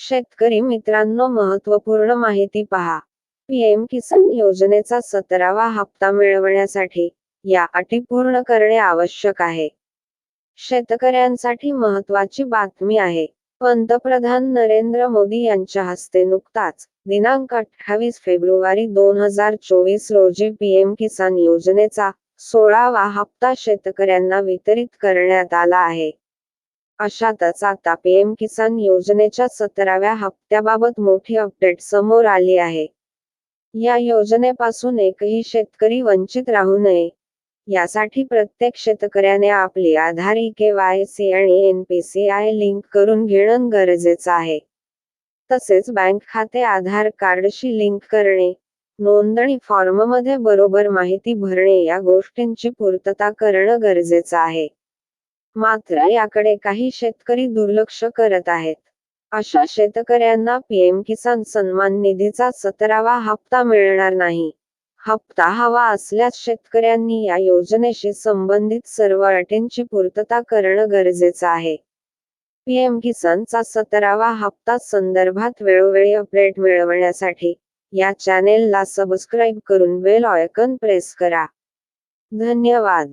शेतकरी मित्रांनो महत्त्वपूर्ण माहिती पहा. पीएम किसान योजनेचा सतरावा हप्ता मिळवण्यासाठी या अटी पूर्ण करणे आवश्यक आहे. शेतकऱ्यांसाठी महत्त्वाची बातमी आहे. पंतप्रधान नरेंद्र मोदी यांच्या हस्ते नुकताच दिनांक अठ्ठावीस फेब्रुवारी दोन हजार चोवीस रोजी पीएम किसान योजनेचा सोळावा हप्ता शेतकऱ्यांना वितरित करण्यात आला आहे. अशातच आता पीएम किसान योजनेच्या सतराव्या हप्त्याबाबत मोठी अपडेट समोर आली आहे. या योजनेपासून एकही शेतकरी वंचित राहू नये. यासाठी प्रत्येक शेतकऱ्याने आपली आधार ई केवायसी आणि एनपीसीआय लिंक करून घेणं गरजेचं आहे. तसेच बँक खाते आधार कार्डशी लिंक करणे नोंदणी फॉर्ममध्ये बरोबर माहिती भरणे या गोष्टींची पूर्तता करणं गरजेचं आहे. मात्र याकडे काही शेतकरी दुर्लक्ष करत आहेत. अशा शेतकऱ्यांना पीएम किसान सन्मान निधीचा सतरावा हप्ता मिळणार नाही. हप्ता हवा असल्यास शेतकऱ्यांनी या योजनेशी संबंधित सर्व अटींची पूर्तता करणं गरजेचं आहे. पीएम किसानचा सतरावा हप्ता संदर्भात वेळोवेळी अपडेट मिळवण्यासाठी या चॅनेलला सबस्क्राईब करून बेल ऑयकन प्रेस करा. धन्यवाद.